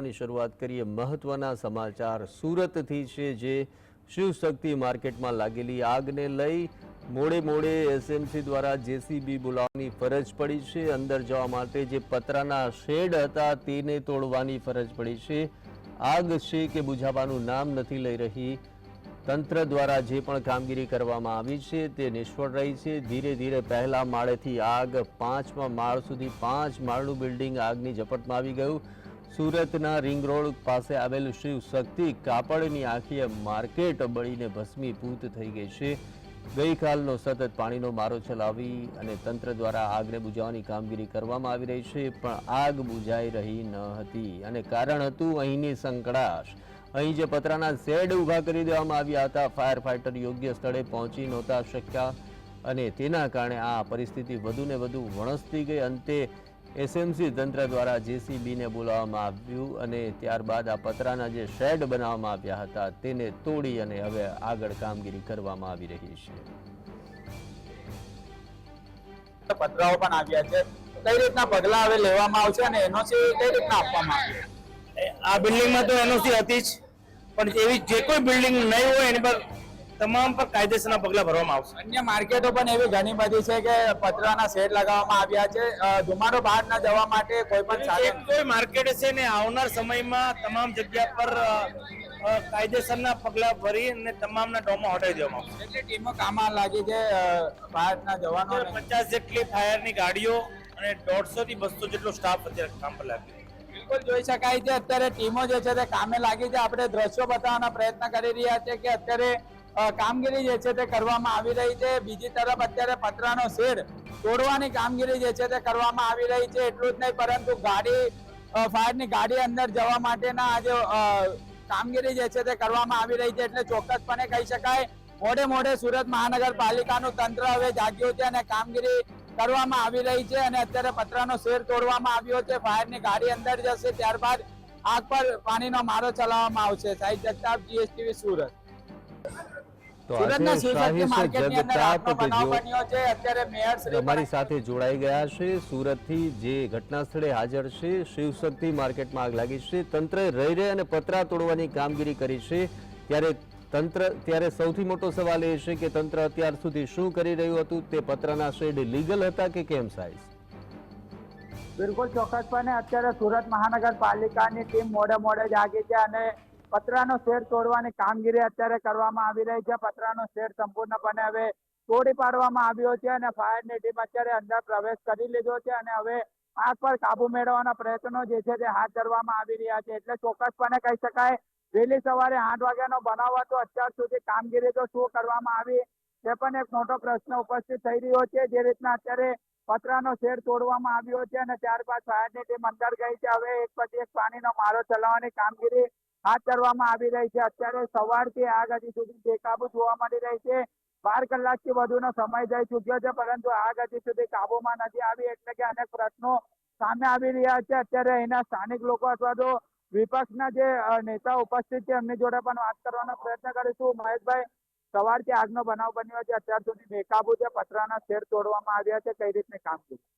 ની શરૂઆત કરીએ મહત્વના સમાચાર. સુરતથી છે જે શિવશક્તિ માર્કેટમાં લાગેલી આગને લઈ મોડે મોડે એસએમસી દ્વારા જેસીબી બોલાવવાની ફરજ પડી છે. અંદર જવા માટે જે પતરાના શેડ હતા તેને તોડવાની ફરજ પડી છે. આગ છે કે બુઝાવવાનું નામ નથી લઈ રહી. તંત્ર દ્વારા જે પણ કામગીરી કરવામાં આવી છે તે નિષ્ફળ રહી છે. ધીરે ધીરે પહેલા માળેથી આગ પાંચમા માળ સુધી પાંચ માળનું બિલ્ડિંગ આગની ઝપટમાં આવી ગયું. સુરતના રિંગ રોડ પાસે આવેલું શિવ શક્તિ કાપડની આખીએ માર્કેટ બળીને ભસ્મીભૂત થઈ ગઈ છે. ગઈકાલનો સતત પાણીનો મારો ચલાવી અને તંત્ર દ્વારા આગને બુજાવવાની કામગીરી કરવામાં આવી રહી છે, પણ આગ બુજાઈ રહી ન હતી અને કારણ હતું અહીંની સંકળાશ. અહીં જે પતરાના શેડ ઊભા કરી દેવામાં આવ્યા હતા ફાયર ફાઇટર યોગ્ય સ્થળે પહોંચી નહોતા શક્યા અને તેના કારણે આ પરિસ્થિતિ વધુને વધુ વણસતી ગઈ. અંતે એસએમસી તંત્ર દ્વારા જેસીબીને બોલાવવામાં આવ્યું અને ત્યારબાદ આ પતરાના જે શેડ બનાવવામાં આવ્યા હતા તેને તોડી અને હવે આગળ કામગીરી કરવામાં આવી રહી છે. પતરાઓ પણ આવ્યા છે. કઈ રીતના પગલા હવે લેવામાં આવશે અને એનઓસી કઈ રીતના આપવામાં આવશે? આ બિલ્ડિંગમાં તો એનઓસી હતી જ પણ એવી જે કોઈ બિલ્ડિંગ નહીં હોય એની પર તમામ પર કાયદેસરના પગલા ભરવામાં આવશે. અન્ય માર્કેટો પણ એવી ઘણી બધી છે કે પતરાના શેડ લગાવવામાં આવ્યા છે. ધુમાડો બહાર ન જવા માટે કોઈ પણ કોઈ માર્કેટ છે ને આવનાર સમયમાં તમામ જગ્યા પર કાયદેસરના પગલા ભરી અને તમામના ડોમો હટાવી દેવામાં આવશે. એટલે ટીમો કામમાં લાગી છે બહારના જવાનો પચાસ જેટલી ફાયરની ગાડીઓ અને દોઢસો થી બસો જેટલો સ્ટાફ અત્યારે કામ પર લાગ્યો બિલકુલ જોઈ શકાય છે અત્યારે ટીમો જે છે તે કામે લાગી છે. આપણે દ્રશ્યો બતાવવાનો પ્રયત્ન કરી રહ્યા છે કે અત્યારે કામગીરી જે છે તે કરવામાં આવી રહી છે. બીજી તરફ અત્યારે પતરાનો શેડ તોડવાની કામગીરી જે છે તે કરવામાં આવી રહી છે. એટલું જ નહીં, પરંતુ ગાડી ફાયરની ગાડી અંદર જવા માટેના આજે કામગીરી જે છે તે કરવામાં આવી રહી છે. એટલે ચોક્કસપણે કહી શકાય, મોડે મોડે સુરત મહાનગરપાલિકાનું તંત્ર હવે જાગ્યું છે અને કામગીરી કરવામાં આવી રહી છે અને અત્યારે પતરાનો શેર તોડવામાં આવ્યો છે. ફાયરની ગાડી અંદર જશે, ત્યારબાદ આગ પર પાણીનો મારો ચલાવવામાં આવશે. સાહિત્ય જગતાપ જીએસટીવી સુરત. અમારી સાથે જોડાઈ ગયા છે. સુરતથી જે ઘટના સ્થળે હાજર છે શિવશક્તિ માર્કેટમાં આગ લાગી છે. તંત્રએ રહી રહી અને પતરા તોડવાની કામગીરી કરી છે. ત્યારે તંત્ર ત્યારે સૌથી મોટો સવાલ એ છે કે તંત્ર અત્યાર સુધી શું કરી રહ્યું હતું? તે પતરાના શેડ લીગલ હતા કે કેમ સાઈઝ બિલકુલ ચોક્કસપણે અત્યારે સુરત મહાનગરપાલિકાની ટીમ મોડે મોડે જાગી છે અને પતરાનો શેડ તોડવાની કામગીરી અત્યારે કરવામાં આવી રહી છે. પતરાનો શેડ સંપૂર્ણપણે હવે તોડી પાડવામાં આવ્યો છે અને ફાયરની ટીમ અત્યારે અંદર પ્રવેશ કરી લીધો છે અને હવે આગ પર કાબુ મેળવવાના પ્રયત્નો જે છે તે હાથ ધરવામાં આવી રહ્યા છે. એટલે ચોક્કસપણે કહી શકાય, વહેલી સવારે આઠ વાગ્યાનો બનાવ હતો. અત્યાર સુધી કામગીરી તો શું કરવામાં આવી તે પણ એક મોટો પ્રશ્ન ઉપસ્થિત થઈ રહ્યો છે. જે રીતના અત્યારે પતરાનો શેડ તોડવામાં આવ્યો છે અને ત્યારબાદ ફાયરની ટીમ અંદર ગઈ છે. હવે એક પછી એક પાણીનો મારો ચલાવવાની કામગીરી હાથ ધરવામાં આવી રહી છે. અત્યારે સવારથી આગ હજી સુધી બેકાબુ જોવા મળી રહી છે, બાર કલાકથી વધુનો સમય જઈ ચૂક્યો છે, પરંતુ આગ હજી સુધી કાબુમાં નથી આવી, એટલે કે અનેક પ્રશ્નો સામે આવી રહ્યા છે. અત્યારે અહીંના સ્થાનિક લોકો અથવા તો વિપક્ષના જે નેતા ઉપસ્થિત છે, એમની જોડે પણ વાત કરવાનો પ્રયત્ન કરીશું. મહેશભાઈ, સવારથી આગનો બનાવ બન્યો છે. અત્યાર સુધી બેકાબુ છે. પતરાના શેર તોડવામાં આવ્યા છે. કઈ રીતની કામગીરી?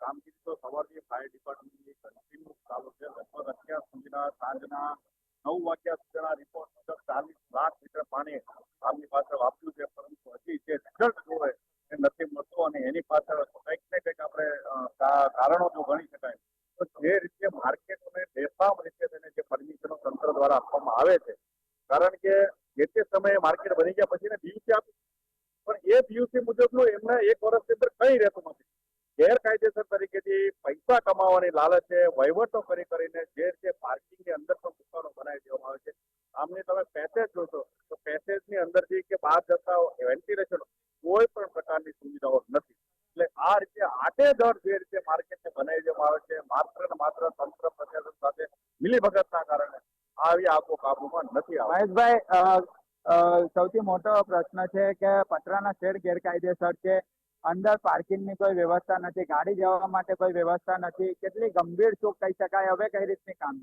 કામગીરી તો સવારથી ફાયર ડિપાર્ટમેન્ટની કન્ટિન્યુ ચાલુ છે. લગભગ અત્યાર સુધીના સાંજના નવ વાગ્યા સુધીના રિપોર્ટ મુજબ ચાલીસ લાખ લીટર પાણી આમની પાસે વાપર્યું છે, પરંતુ હજી જે રિઝલ્ટ જોવે એ નથી મળતું અને એની પાછળ કંઈક ને કંઈક આપણે કારણો જો ગણી શકાય. તો જે રીતે માર્કેટને બેફામ રીતે તેને જે પરમિશનો તંત્ર દ્વારા આપવામાં આવે છે, કારણ કે જે તે સમયે માર્કેટ બની ગયા પછી ને બીયુસી આપી. પણ એ બીયુસી મુજબનું એમને એક વર્ષની અંદર કંઈ રહેતું નથી. ગેરકાયદેસર તરીકેથી પૈસા કમાવાની લાલચે વહીવટો કરી કરીને જે રીતે પાર્કિંગની અંદર પણ દુકાનો બનાવી દેવામાં આવે છે આમની તમે પેસેજ જોશો, તો પેસેજની અંદરથી કે બહાર જતા વેન્ટિલેશન કોઈ પણ પ્રકારની સુવિધાઓ નથી. એટલે આ રીતે દર જે રીતે માર્કેટને બનાવી દેવામાં આવે છે, માત્ર ને માત્ર તંત્ર પ્રશાસન સાથે મિલીભગતના કારણે આવી આગો કાબુમાં નથી મહેશભાઈ સૌથી મોટો પ્રશ્ન છે કે પતરાના શેડ ગેરકાયદેસર છે, અંદર પાર્કિંગની કોઈ વ્યવસ્થા નથી, ગાડી જવા માટે કોઈ વ્યવસ્થા નથી, કેટલી ગંભીર ચૂક કહી શકાય? હવે કઈ રીતની કામ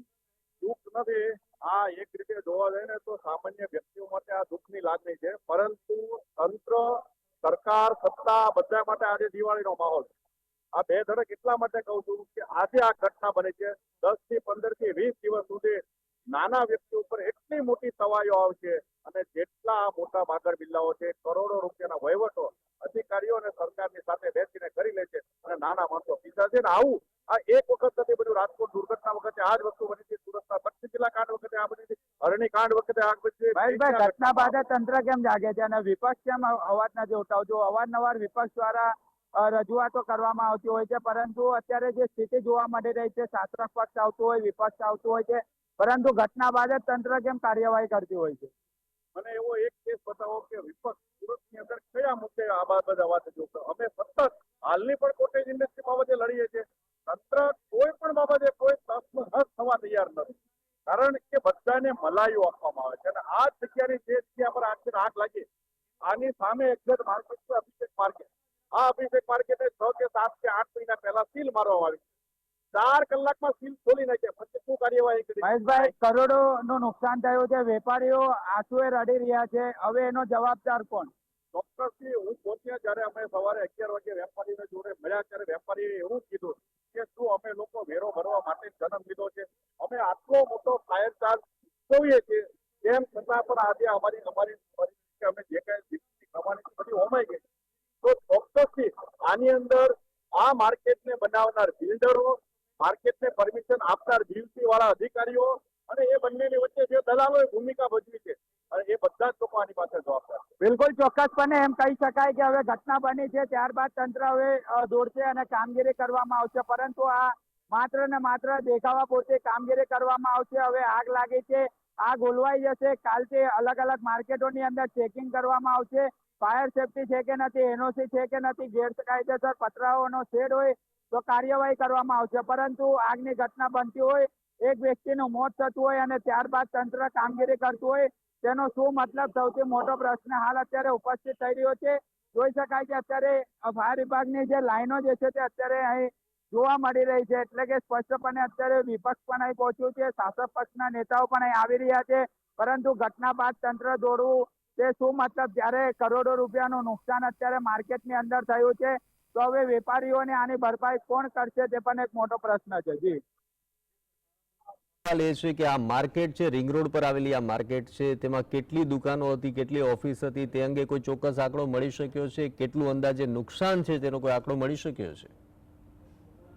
દુઃખ નથી. આ એક રીતે જોવા જઈએ ને તો સામાન્ય વ્યક્તિઓ માટે આ દુઃખની લાગણી છે. પરંતુ તંત્ર, સરકાર, સત્તા બધા માટે આજે દિવાળીનો માહોલ છે. આ બે ધડક એટલા માટે કહું છું કે આજે આ ઘટના બની છે. દસથી પંદરથી વીસ દિવસ સુધી નાના વ્યક્તિ ઉપર એટલી મોટી સવાઈઓ આવશે અને જેટલા મોટા બાગર બિલ્લાઓ છે, કરોડો રૂપિયાના વહીવટો અધિકારીઓ અને સરકારની સાથે બેસીને કરી લે છે અને નાના માણસો પીધા છે ને આવું આ એક વખત નથી બન્યું રાજકોટ દુર્ઘટના વખતે આ જ વસ્તુ બની છે સુરતના તક્ષશિલા કાંડ વખતે આ બની છે હરણી કાંડ વખતે આગ બની છે. ઘટના બાદ તંત્ર કેમ જાગે છે અને વિપક્ષ કેમ અવાજ નથી ઉઠાવતું અવારનવાર વિપક્ષ દ્વારા રજૂઆતો કરવામાં આવતી હોય છે પરંતુ અત્યારે જે સ્થિતિ જોવા મળી રહી છે શાસક પક્ષ આવતું હોય વિપક્ષ આવતું હોય છે પરંતુ ઘટના બાદ તંત્ર કેમ કાર્યવાહી કરતી હોય છે? મને એવો એક કેસ બતાવો કે વિપક્ષ સુરતની અંદર કયા મુદ્દે આ બાબત અવાજ અમે સતત હાલની પણ કોટેજ ઇન્ડસ્ટ્રી બાબતે લડીએ છીએ તંત્ર કોઈ પણ બાબતે કોઈ તસનો હસ થવા તૈયાર નથી કારણ કે બધાને મલાઈઓ આપવામાં આવે છે અને આ જ જગ્યાની જે જગ્યા પર આખી આગ લાગી આની સામે એક્ઝેક્ટ માર્કેટ છે અભિષેક માર્કેટ આ અભિષેક માર્કેટે છ કે સાત કે આઠ મહિના પહેલા સીલ મારવામાં આવી ચાર કલાકમાં સીલ ખોલી નાખ્યા પછી શું કાર્યવાહી કરી? મહેશભાઈ કરોડો નું નુકસાન થયું છે વેપારીઓ આંસુએ રડી રહ્યા છે. હવે એનો જવાબદાર કોણ? ચોક્કસથી હું પહોંચ્યા જ્યારે અમે સવારે અગિયાર વાગે વેપારીને જોડે મળ્યા ત્યારે વેપારીએ એવું કીધું કે શું અમે લોકો વેરો ભરવા માટે જન્મ લીધો છે. અમે આટલો મોટો ફાયર ચાર્જ જોઈએ છીએ તેમ છતાં પણ આજે અમારી અમારી પરિસ્થિતિ અમે જે કઈ કમાણી બધી હોમાઈ ગઈ. તો ચોક્કસથી આની અંદર આ માર્કેટને બનાવનાર બિલ્ડરો માર્કેટને પરમિશન આપનાર જીવસી વાળા અધિકારીઓ અને એ બંનેની વચ્ચે જે દલાલોએ ભૂમિકા ભજવી છે બિલકુલ ચોક્કસપણે એમ કહી શકાય કે હવે ઘટના બની છે, ત્યારબાદ તંત્ર હવે દોડશે અને કામગીરી કરવામાં આવશે, પરંતુ આ માત્ર ને માત્ર દેખાવા પૂરતી કામગીરી કરવામાં આવશે. હવે આગ લાગી છે, આગ ઓલવાઈ જશે કાલથી અલગ અલગ માર્કેટોની અંદર ચેકિંગ કરવામાં આવશે. ફાયર સેફટી છે કે નથી, એનઓસી છે કે નથી, ગેરકાયદેસર પતરાઓનો શેડ હોય તો કાર્યવાહી કરવામાં આવશે. પરંતુ આગની ઘટના બનતી હોય, એક વ્યક્તિનું મોત થતું હોય અને ત્યારબાદ તંત્ર કામગીરી કરતું હોય, તેનો શું મતલબ? સૌથી મોટો પ્રશ્ન હાલ અત્યારે ઉપસ્થિત થઈ રહ્યો છે. જોઈ શકાય કે અત્યારે ફાયર વિભાગની જે લાઈનો જે છે તે અત્યારે અહીં જોવા મળી રહી છે. એટલે કે સ્પષ્ટપણે અત્યારે વિપક્ષ પણ અહીં પહોંચ્યું છે, શાસક પક્ષના નેતાઓ પણ અહીં આવી રહ્યા છે. પરંતુ ઘટના બાદ તંત્ર દોડવું, તે શું મતલબ? જ્યારે કરોડો રૂપિયાનું નુકસાન અત્યારે માર્કેટની અંદર થયું છે તો હવે વેપારીઓને આની ભરપાઈ કોણ કરશે તે પણ એક મોટો પ્રશ્ન છે જી. સવાલ એ છે કે આ માર્કેટ છે રિંગ રોડ પર આવેલી આ માર્કેટ છે તેમાં કેટલી દુકાનો હતી કેટલી ઓફિસ હતી તે અંગે કોઈ ચોક્કસ આંકડો મળી શક્યો છે કેટલું અંદાજે નુકસાન છે તેનો કોઈ આંકડો મળી શક્યો છે?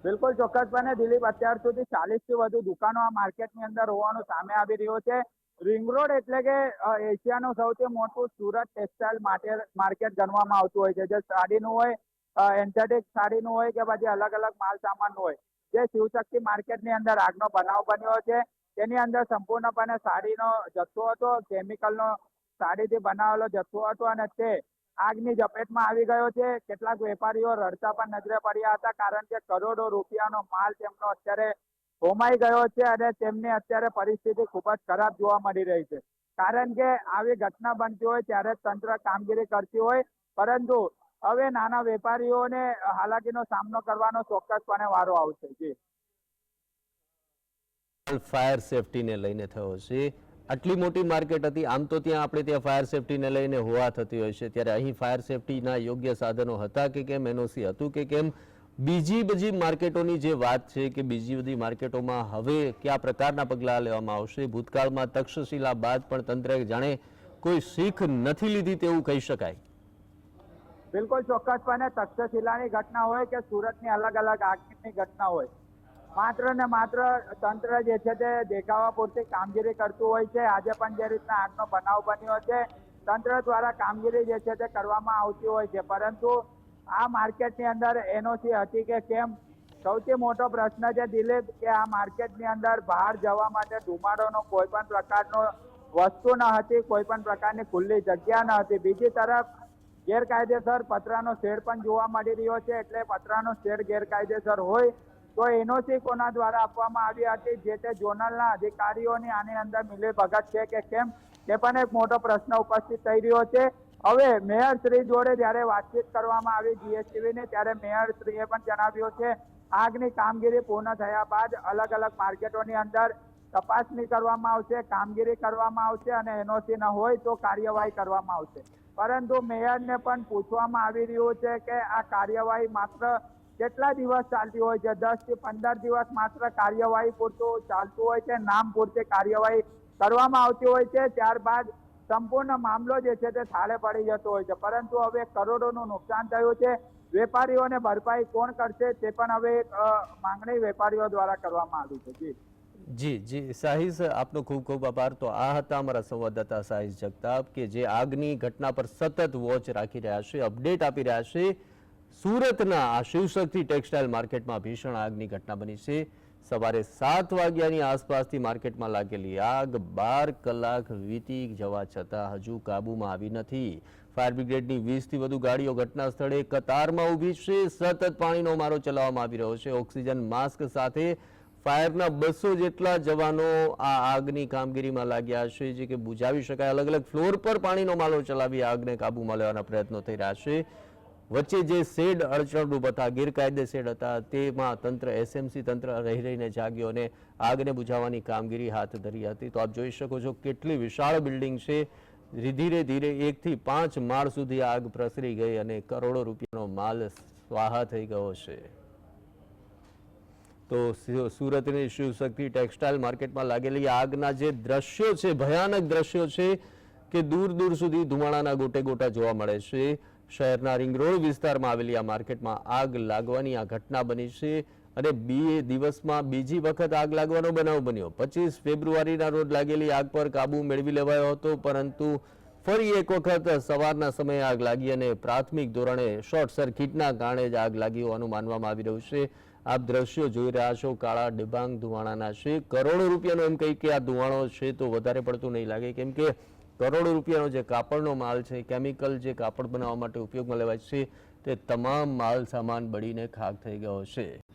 બિલકુલ ચોક્કસપણે દિલીપ અત્યાર સુધી ચાલીસથી વધુ દુકાનો આ માર્કેટની અંદર હોવાનું સામે આવી રહ્યું છે. રિંગ રોડ એટલે કે એશિયાનું સૌથી મોટું સુરત ટેક્સટાઇલ માર્કેટ ગણવામાં આવતું હોય છે. જે સાડીનું હોય એન્થેટિક સાડીનું હોય કે પછી અલગ અલગ માલ સામાનનું હોય. જે શિવશક્તિ માર્કેટની અંદર આગનો બનાવ બન્યો છે, તેની અંદર સંપૂર્ણપણે સાડીનો જથ્થો હતો કેમિકલનો સાડીથી બનાવેલો જથ્થો હતો અને તે આગની ઝપેટમાં આવી ગયો છે. કેટલાક વેપારીઓ રડતા પણ નજરે પડ્યા હતા, કારણ કે કરોડો રૂપિયાનો માલ તેમનો અત્યારે હોમાઈ ગયો છે અને તેમની અત્યારે પરિસ્થિતિ ખૂબ જ ખરાબ જોવા મળી રહી છે. કારણ કે આવી ઘટના બનતી હોય ત્યારે તંત્ર કામગીરી કરતી હોય, પરંતુ હવે નાના વેપારીઓને હાલાકીનો સામનો કરવાનો ચોક્કસપણે વારો આવશે, જી. ફાયર સેફટીને લઈને થયો છે. આટલી મોટી માર્કેટ હતી, આમ તો ત્યાં આપણે ત્યાં ફાયર સેફટીને લઈને હોવા થતી હોય છે. ત્યારે અહીં ફાયર સેફટીના યોગ્ય સાધનો હતા કે કેમ એનઓસી હતું કે કેમ? બીજી બધી માર્કેટોની જે વાત છે કે બીજી બધી માર્કેટોમાં હવે કયા પ્રકારના પગલાં લેવામાં આવશે? ભૂતકાળમાં તક્ષશિલા બાદ પણ તંત્રએ જાણે કોઈ શીખ નથી લીધી તેવું કહી શકાય. બિલકુલ ચોક્કસપણે તક્ષશિલાની ઘટના હોય કે સુરતની અલગ અલગ આગની ઘટના હોય. માત્ર ને માત્ર તંત્ર જે છે તે દેખાવા પૂરતી કામગીરી કરતું હોય છે. આજે પણ જે રીતના આગનો બનાવ બન્યો છે, તંત્ર દ્વારા કામગીરી જે છે તે કરવામાં આવતી હોય છે. પરંતુ આ માર્કેટની અંદર એનઓસી હતી કે કેમ? સૌથી મોટો પ્રશ્ન છે દિલીપ, કે આ માર્કેટની અંદર બહાર જવા માટે ધુમાડોનો કોઈ પણ પ્રકારનો વસ્તુ ન હતી, કોઈ પણ પ્રકારની ખુલ્લી જગ્યા ન હતી. બીજી તરફ ગેરકાયદેસર પતરાનો શેડ પણ જોવા મળી રહ્યો છે. એટલે પતરાનો શેડ ગેરકાયદેસર હોય તો એનઓસી કોના દ્વારા આપવામાં આવી હતી, જે તે ઝોનલના અધિકારીઓની આની અંદર મિલીભગત છે કે કેમ? તે પણ એક મોટો પ્રશ્ન ઉપસ્થિત થઈ રહ્યો છે. હવે મેયર શ્રી જોડે જ્યારે વાતચીત કરવામાં આવી જીએસટીવીને, ત્યારે મેયર શ્રીએ પણ જણાવ્યું છે, આગની કામગીરી પૂર્ણ થયા બાદ અલગ અલગ માર્કેટોની અંદર તપાસણી કરવામાં આવશે, કામગીરી કરવામાં આવશે અને એનઓસી ન હોય તો કાર્યવાહી કરવામાં આવશે. પરંતુ મેયરને પણ પૂછવામાં આવી રહ્યું છે કે આ કાર્યવાહી માત્ર કેટલા દિવસ ચાલતી હોય છે? દસથી પંદર દિવસ માત્ર કાર્યવાહી પૂરતું ચાલતું હોય છે? નામ પૂરતી કાર્યવાહી કરવામાં આવતી હોય છે? ત્યારબાદ સંપૂર્ણ મામલો જે છે તે થાળે પડી જતો હોય છે. પરંતુ હવે કરોડોનું નુકસાન થયું છે. વેપારીઓને ભરપાઈ કોણ કરશે તે પણ હવે એક માંગણી વેપારીઓ દ્વારા કરવામાં આવી છે. જી. જી જી સાહિસ આપનો ખૂબ ખૂબ આભાર. તો આ હતા અમારા સંવાદદાતા સાહિસ જગતાપ કે જે આગની ઘટના પર સતત વોચ રાખી રહ્યા છે અપડેટ આપી રહ્યા છે. સુરતના આ શિવશક્તિ ટેક્સટાઇલ માર્કેટમાં ભીષણ આગની ઘટના બની છે. સવારે સાત વાગ્યાની આસપાસથી માર્કેટમાં લાગેલી આગ બાર કલાક વીતી જવા છતાં હજુ કાબૂમાં આવી નથી. ફાયર બ્રિગેડની વીસથી વધુ ગાડીઓ ઘટના સ્થળે કતારમાં ઊભી છે. સતત પાણીનો મારો ચલાવવામાં આવી રહ્યો છે. ઓક્સિજન માસ્ક સાથે ફાયરના બસો જેટલા જવાનો આ આગની કામગીરીમાં લાગ્યા. છે જે કે બુઝાવી શકાય. અલગ અલગ ફ્લોર પર પાણીનો માલો ચલાવી આગને કાબૂમાં લેવાના પ્રયત્નો થઈ રહ્યા છે. વચ્ચે જે શેડ અડચણરૂપ હતા ગેરકાયદે શેડ હતા, તેમાં તંત્ર, એસએમસી તંત્ર રહી રહીને જાગ્યો અને આગને બુઝાવવાની કામગીરી હાથ ધરી હતી. તો આપ જોઈ શકો છો કેટલી વિશાળ બિલ્ડિંગ છે. ધીરે ધીરે એકથી પાંચ માળ સુધી આગ પ્રસરી ગઈ અને કરોડો રૂપિયાનો માલ સ્વાહા થઈ ગયો છે. તો સુરતની શિવશક્તિ ટેક્સટાઇલ માર્કેટમાં લાગેલી આગના જે દ્રશ્યો છે, ભયાનક દ્રશ્યો છે કે દૂર દૂર સુધી ધુમાડાના ગોટે ગોટા જોવા મળે છે. શહેરના રિંગ રોડ વિસ્તારમાં આવેલી આ માર્કેટમાં આગ લાગવાની આ ઘટના બની છે અને બે દિવસમાં બીજી વખત આગ લાગવાનો બનાવ બન્યો. પચીસ ફેબ્રુઆરીના રોજ લાગેલી આગ પર કાબુ મેળવી લેવાયો હતો, પરંતુ ફરી એક વખત સવારના સમયે આગ લાગી અને પ્રાથમિક ધોરણે શોર્ટ સર્કિટના કારણે જ આગ લાગી હોવાનું માનવામાં આવી રહ્યું છે. આપ દ્રશ્યો જોઈ રહ્યા છો, કાળા ડિબાંગ ધુવાણાના છે. કરોડો રૂપિયાનો એમ કહી કે આ ધુવાણો છે તો વધારે પડતું નહીં લાગે. કેમ કે કરોડો રૂપિયાનો જે કાપડનો માલ છે, કેમિકલ જે કાપડ બનાવવા માટે ઉપયોગમાં લેવાય છે, તે તમામ માલ સામાન બળીને ખાક થઈ ગયો છે.